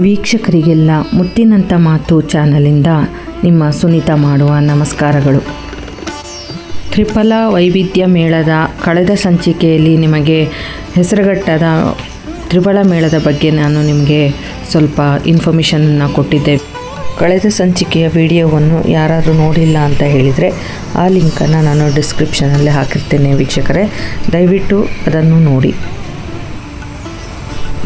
ವೀಕ್ಷಕರಿಗೆಲ್ಲ ಮುತ್ತಿನಂಥ ಮಾತು ಚಾನಲಿಂದ ನಿಮ್ಮ ಸುನೀತಾ ಮಾಡುವ ನಮಸ್ಕಾರಗಳು. ತ್ರಿಫಲ ವೈವಿಧ್ಯ ಮೇಳದ ಕಳೆದ ಸಂಚಿಕೆಯಲ್ಲಿ ನಿಮಗೆ ಹೆಸರುಗಟ್ಟದ ತ್ರಿಫಲ ಮೇಳದ ಬಗ್ಗೆ ನಾನು ನಿಮಗೆ ಸ್ವಲ್ಪ ಇನ್ಫಾರ್ಮೇಷನನ್ನು ಕೊಟ್ಟಿದ್ದೆ ಕಳೆದ ಸಂಚಿಕೆಯ ವಿಡಿಯೋವನ್ನು ಯಾರಾದರೂ ನೋಡಿಲ್ಲ ಅಂತ ಹೇಳಿದರೆ ಆ ಲಿಂಕನ್ನು ನಾನು ಡಿಸ್ಕ್ರಿಪ್ಷನಲ್ಲಿ ಹಾಕಿರ್ತೇನೆ ವೀಕ್ಷಕರೇ. ದಯವಿಟ್ಟು ಅದನ್ನು ನೋಡಿ.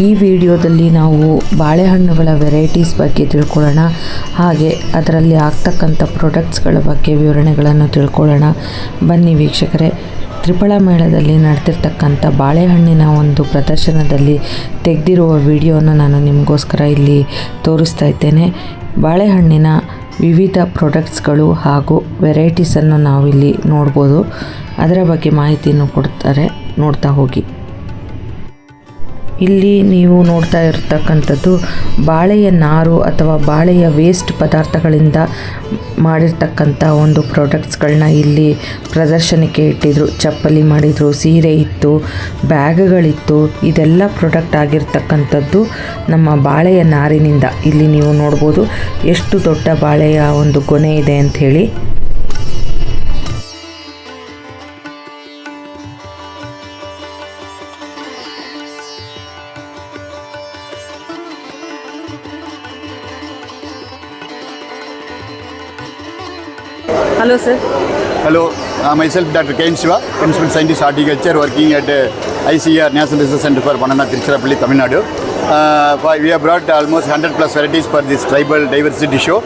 ಈ ವಿಡಿಯೋದಲ್ಲಿ ನಾವು ಬಾಳೆಹಣ್ಣುಗಳ ವೆರೈಟೀಸ್ ಬಗ್ಗೆ ತಿಳ್ಕೊಳ್ಳೋಣ. ಹಾಗೆ ಅದರಲ್ಲಿ ಆಗ್ತಕ್ಕಂಥ ಪ್ರಾಡಕ್ಟ್ಸ್ಗಳ ಬಗ್ಗೆ ವಿವರಣೆಗಳನ್ನು ತಿಳ್ಕೊಳ್ಳೋಣ. ಬನ್ನಿ ವೀಕ್ಷಕರೇ ತ್ರಿಪಳ ಮೇಳದಲ್ಲಿ ನಡೆದಿರ್ತಕ್ಕಂಥ ಬಾಳೆಹಣ್ಣಿನ ಒಂದು ಪ್ರದರ್ಶನದಲ್ಲಿ ತೆಗೆದಿರುವ ವಿಡಿಯೋನ ನಾನು ನಿಮಗೋಸ್ಕರ ಇಲ್ಲಿ ತೋರಿಸ್ತಾ ಇದ್ದೇನೆ. ಬಾಳೆಹಣ್ಣಿನ ವಿವಿಧ ಪ್ರಾಡಕ್ಟ್ಸ್ಗಳು ಹಾಗೂ ವೆರೈಟೀಸನ್ನು ನಾವಿಲ್ಲಿ ನೋಡ್ಬೋದು. ಅದರ ಬಗ್ಗೆ ಮಾಹಿತಿಯನ್ನು ಕೊಡ್ತಾರೆ, ನೋಡ್ತಾ ಹೋಗಿ. ಇಲ್ಲಿ ನೀವು ನೋಡ್ತಾ ಇರ್ತಕ್ಕಂಥದ್ದು ಬಾಳೆಯ ನಾರು ಅಥವಾ ಬಾಳೆಯ ವೇಸ್ಟ್ ಪದಾರ್ಥಗಳಿಂದ ಮಾಡಿರ್ತಕ್ಕಂಥ ಒಂದು ಪ್ರಾಡಕ್ಟ್ಸ್ಗಳನ್ನ ಇಲ್ಲಿ ಪ್ರದರ್ಶನಕ್ಕೆ ಇಟ್ಟಿದ್ರು. ಚಪ್ಪಲಿ ಮಾಡಿದರು, ಸೀರೆ ಇತ್ತು, ಬ್ಯಾಗ್ಗಳಿತ್ತು. ಇದೆಲ್ಲ ಪ್ರಾಡಕ್ಟ್ ಆಗಿರ್ತಕ್ಕಂಥದ್ದು ನಮ್ಮ ಬಾಳೆಯ ನಾರಿನಿಂದ. ಇಲ್ಲಿ ನೀವು ನೋಡ್ಬೋದು ಎಷ್ಟು ದೊಡ್ಡ ಬಾಳೆಯ ಒಂದು ಗೊನೆ ಇದೆ ಅಂತ Hello, sir. Hello, uh, myself Dr. K. N. Shiva, Principal Scientist Horticulture, working at uh, ICR National Research Center for Banana Tiruchirappalli, Tamil Nadu. Uh, we have brought almost 100 plus varieties for this tribal diversity show.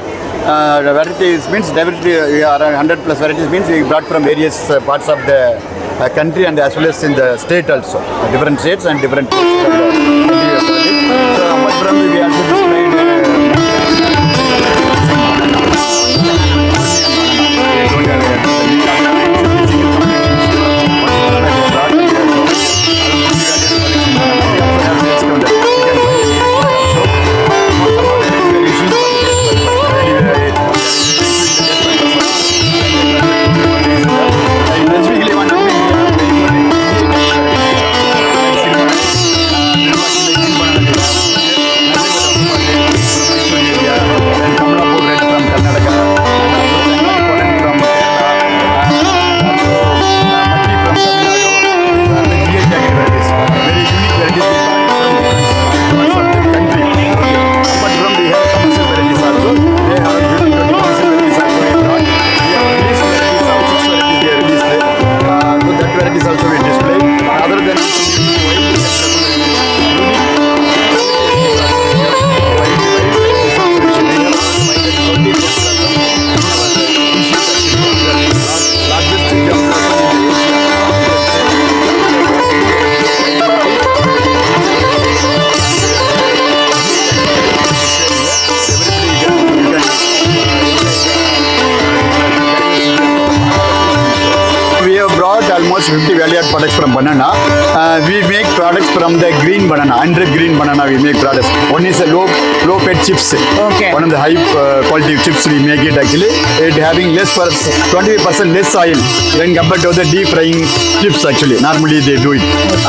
Uh, varieties means diversity, uh, 100 plus varieties means we brought from various uh, parts of the uh, country and as well as in the state also, different states and different from the, products from banana. Uh, we make products from the green banana, under green banana we make products. One is a low low fat chips. Okay. One of the high uh, quality chips we make it actually. It having less per 20% less oil when compared to the deep frying chips actually. Normally they do it.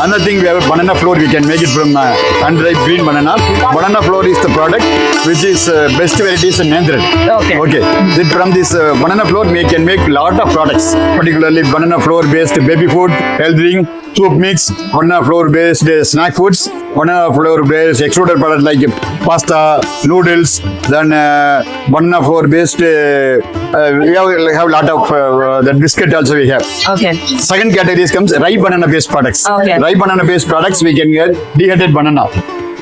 Another thing we have a banana flour we can make it from uh, unripe green banana. Banana flour is the product which is uh, best varieties in Andhra. Okay. Okay. Then from this uh, banana flour, we can make lot of products, particularly banana flour based baby food, drink, soup mix, banana flour based uh, snack foods, banana flour based extruded products like pasta, noodles, then uh, banana flour based. Uh, uh, we have, have lot of uh, the biscuit also we have. Okay Second category comes ripe banana based products. Okay. Ripe banana based products we can get dehydrated banana.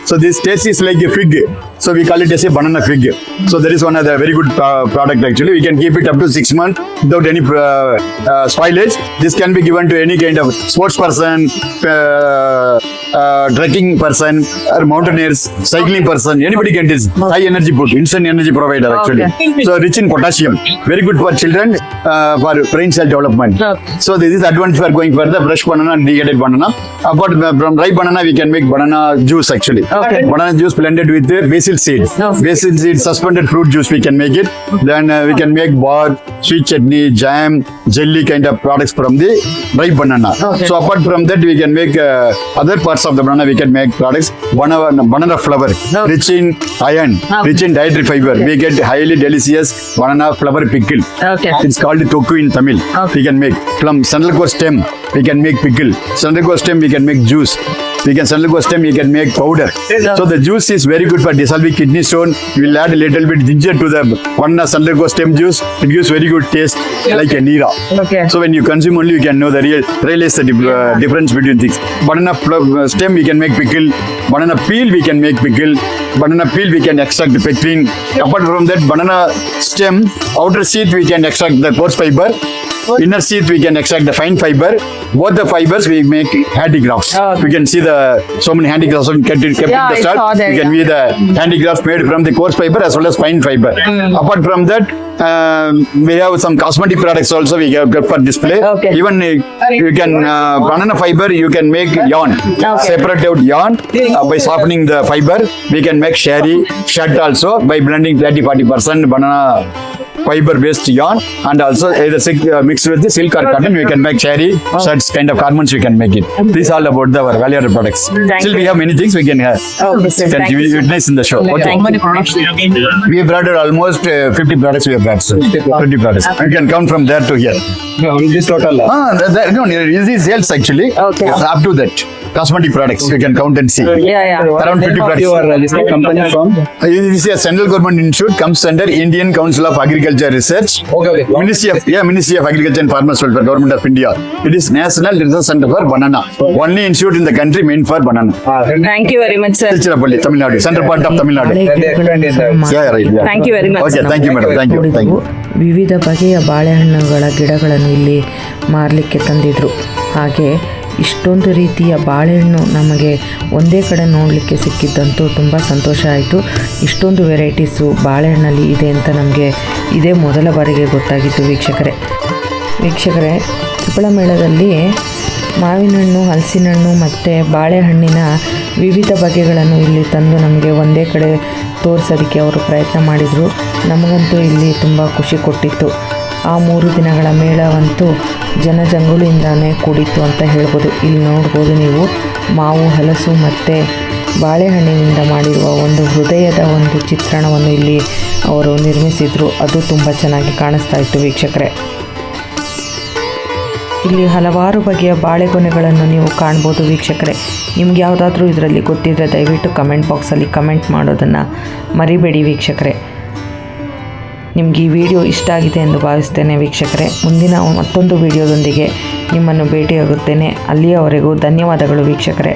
So this taste is like a fig. So we call it as a banana fig. So that is one of the very good uh, product actually. We can keep it up to six months without any uh, uh, spoilage. This can be given to any kind of sports person, uh, uh, trekking person, or mountaineers, cycling person. Anybody can this high energy food, instant energy provider actually. Okay. So rich in potassium, very good for children uh, for brain cell development. Okay. So this is advantage for going for the fresh banana and dehydrated banana. Apart from ripe banana, we can make banana juice actually. Okay. Banana juice blended with the basil seeds. Okay. Basil seeds suspended fruit juice we can make it. Then uh, we can make bar, sweet chutney, jam, jelly kind of products from the ripe banana. Okay. So apart from that, we can make uh, other parts of the banana. We can make products. Banana, banana flour, rich in iron, Okay. rich in dietary fiber. We get highly delicious banana flour pickle. Okay. It's called tokku in Tamil. Okay. We can make from sandalwood stem. We can make pickle. Sandalwood stem. We can make juice. We can sandalwood stem. We can make powder. So the juice is very good for dissolving kidney stone. We'll add a little bit ginger to the banana sandalwood stem juice. It gives very good taste, like a nira. Okay. So when you consume only, you can know the real realize the uh, difference between things. Banana uh, stem we can make pickle. Banana peel we can make pickle. Banana peel we can extract the pectin. Apart from that, banana stem outer sheath we can extract the coarse fiber. Inner sheath we can extract the fine fiber. Both the fibers we make handicrafts. Okay. We can see the so many handicrafts we kept, kept Yeah, in the I start. saw that, We can yeah. see the handicrafts made from the coarse fiber as well as fine fiber. Apart from that, um, we have some cosmetic products also we have got for display. Okay. Even uh, you can uh, banana fiber you can make yarn. Okay. Separate out yarn uh, by softening the fiber. We can make sherry shirt also by blending 30 40 percent banana fiber based yarn and also either silk, uh, mixed with the silk or cotton we can make cherry shirts kind of garments we can make it. These all about the our value added products. Thank Still we have many things we can have. Okay, sir. Can Thank you. you witness in the show. Okay. Thank you. We have brought almost uh, 50 products we have brought, sir. 50 products. You can count from there to here. this total. Ah, that, that, no, this is sales actually. Okay. Up to that. Cosmetic products, you can count and see. Yeah, yeah. Around 50 products. You are listed company from? Uh, This is a central government institute, comes under Indian Council of Agriculture Research. Okay, okay. Ministry of yeah, Ministry of Agriculture and Farmers Welfare, Government of India. It is National Research Center for Banana. Only institute in the country meant for banana. Thank you very much, sir. Tiruchirappalli, Tamil Nadu, central part of Tamil ಬಾಳೆ Nadu. ಗಿಡಗಳನ್ನು ಸಹ ಮಾಡಿ Yeah, right. Yeah. Thank you very much. Okay, thank you, madam. Thank you. Thank you. ನೋಡಿದೆವು ವಿವಿಧ ಬಗೆಯ ಬಾಳೆಹಣ್ಣುಗಳ ಗಿಡಗಳನ್ನು ಇಲ್ಲಿ ಮಾರಲಿಕ್ಕೆ ತಂದಿದ್ರು ಹಾಗೆ ಇಷ್ಟೊಂದು ರೀತಿಯ ಬಾಳೆಹಣ್ಣು ನಮಗೆ ಒಂದೇ ಕಡೆ ನೋಡಲಿಕ್ಕೆ ಸಿಕ್ಕಿದ್ದಂತೂ ತುಂಬ ಸಂತೋಷ ಆಯಿತು. ಇಷ್ಟೊಂದು ವೆರೈಟೀಸು ಬಾಳೆಹಣ್ಣಲ್ಲಿ ಇದೆ ಅಂತ ನಮಗೆ ಇದೇ ಮೊದಲ ಬಾರಿಗೆ ಗೊತ್ತಾಗಿತ್ತು ವೀಕ್ಷಕರೇ. ವೀಕ್ಷಕರೇ ಕುಪ್ಪಳ ಮೇಳದಲ್ಲಿ ಮಾವಿನ ಹಣ್ಣು ಹಲಸಿನ ಹಣ್ಣು ಮತ್ತು ಬಾಳೆಹಣ್ಣಿನ ವಿವಿಧ ಬಗೆಗಳನ್ನು ಇಲ್ಲಿ ತಂದು ನಮಗೆ ಒಂದೇ ಕಡೆ ತೋರಿಸೋದಕ್ಕೆ ಅವರು ಪ್ರಯತ್ನ ಮಾಡಿದರು. ನಮಗಂತೂ ಇಲ್ಲಿ ತುಂಬ ಖುಷಿ ಕೊಟ್ಟಿತ್ತು. ಆ ಮೂರು ದಿನಗಳ ಮೇಳವಂತೂ ಜನಜಂಗುಳಿಯಿಂದಾನೇ ಕೂಡಿತ್ತು ಅಂತ ಹೇಳ್ಬೋದು. ಇಲ್ಲಿ ನೋಡ್ಬೋದು ನೀವು ಮಾವು, ಹಲಸು ಮತ್ತು ಬಾಳೆಹಣ್ಣಿನಿಂದ ಮಾಡಿರುವ ಒಂದು ಹೃದಯದ ಒಂದು ಚಿತ್ರಣವನ್ನು ಇಲ್ಲಿ ಅವರು ನಿರ್ಮಿಸಿದರು. ಅದು ತುಂಬ ಚೆನ್ನಾಗಿ ಕಾಣಿಸ್ತಾ ಇತ್ತು ವೀಕ್ಷಕರೇ. ಇಲ್ಲಿ ಹಲವಾರು ಬಗೆಯ ಬಾಳೆಗೊನೆಗಳನ್ನು ನೀವು ಕಾಣ್ಬೋದು ವೀಕ್ಷಕರೇ. ನಿಮ್ಗೆ ಯಾವುದಾದ್ರೂ ಇದರಲ್ಲಿ ಗೊತ್ತಿದ್ದರೆ ದಯವಿಟ್ಟು ಕಮೆಂಟ್ ಬಾಕ್ಸಲ್ಲಿ ಕಮೆಂಟ್ ಮಾಡೋದನ್ನು ಮರಿಬೇಡಿ ವೀಕ್ಷಕರೇ. ನಿಮ್ಗೆ ಈ ವಿಡಿಯೋ ಇಷ್ಟ ಆಗಿದೆ ಎಂದು ಭಾವಿಸ್ತೇನೆ ವೀಕ್ಷಕರೇ. ಮುಂದಿನ ಮತ್ತೊಂದು ವಿಡಿಯೋದೊಂದಿಗೆ ನಿಮ್ಮನ್ನು ಭೇಟಿಯಾಗುತ್ತೇನೆ. ಅಲ್ಲಿಯವರೆಗೂ ಧನ್ಯವಾದಗಳು ವೀಕ್ಷಕರೇ.